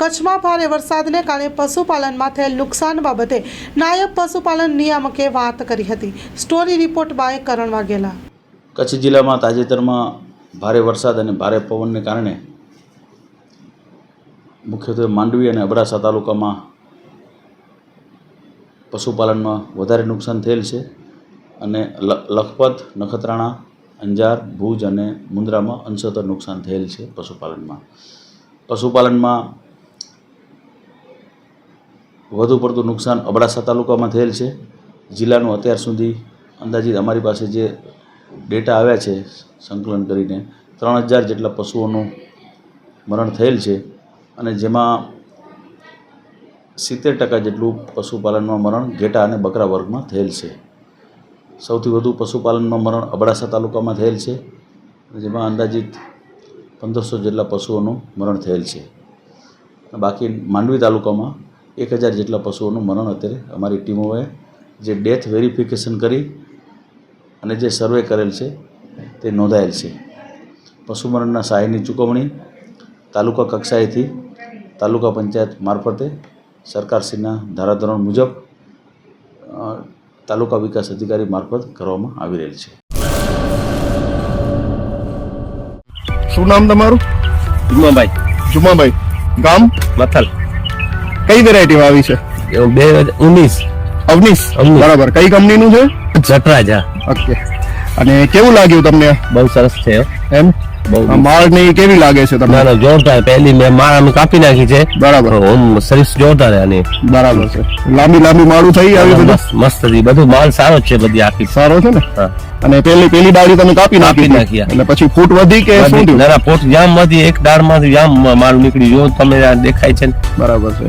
કચ્છમાં ભારે વરસાદને કારણે પશુપાલનમાં થયેલ નુકસાન બાબતે નાયબ પશુપાલન નિયામકે વાત કરી હતી. Story report by Karan Vaghela. Kutch જિલ્લામાં તાજેતરમાં ભારે વરસાદ અને ભારે પવનને કારણે મુખ્યત્વે માંડવી અને અબડાસા તાલુકામાં પશુપાલનમાં વધારે નુકસાન થયેલ છે અને લખપત, નખત્રાણા, અંજાર, ભુજ અને મુન્દ્રામાં અંશતઃ નુકસાન થયેલ છે પશુપાલનમાં. પશુપાલનમાં વધુ પડતું નુકસાન અબડાસા તાલુકામાં થયેલ છે. જિલ્લાનું અત્યાર સુધી અંદાજિત અમારી પાસે જે ડેટા આવ્યા છે સંકલન કરીને, ત્રણ હજાર જેટલા પશુઓનું મરણ થયેલ છે અને જેમાં સિત્તેર ટકા જેટલું પશુપાલનમાં મરણ ઘેટા અને બકરા વર્ગમાં થયેલ છે. સૌથી વધુ પશુપાલનમાં મરણ અબડાસા તાલુકામાં થયેલ છે જેમાં અંદાજિત પંદરસો જેટલા પશુઓનું મરણ થયેલ છે. બાકી માંડવી તાલુકામાં એક હજાર જેટલા પશુઓનું મરણ અત્યારે અમારી ટીમોએ જે ડેથ વેરિફિકેશન કરી અને જે સર્વે કરેલ છે તે નોંધાયેલ છે. પશુમરણના સહાયની ચૂકવણી તાલુકા કક્ષાએથી તાલુકા પંચાયત મારફતે સરકારશ્રીના ધારાધોરણ મુજબ તાલુકા વિકાસ અધિકારી મારફત કરવામાં આવી રહેલ છે. શું નામ તમારું? જુમાભાઈ. જુમાભાઈ. ગામ? મથલ. કઈ વેરાયટી આવી છે? બે હજાર ઉન્નીસ અવનીશ. બરાબર. કઈ કંપનીનું છે? જટરાજા. ઓકે. અને કેવું લાગ્યું તમને? બહુ સરસ છે એમ? માળ ને કેવી લાગે છે તમને? ના જોરદાર. પહેલી મેં માળ અમે કાપી નાખી છે. બરાબર. ઓમ સર્વિસ જોરદાર આની. બરાબર છે. લાંબી લાંબી માળું થઈ આવી બધું? મસ્ત બધું માલ સારો છે બધી આખી. સારો છે ને? અને પેલી પેલી ડાળી તમે કાપી નાખી નાખી, એટલે પછી ફૂટ વધી કે શું થયું? ના ના જામ વધી એક દાળમાંથી જામ માલ નીકળી જો તમે દેખાય છે બરાબર છે.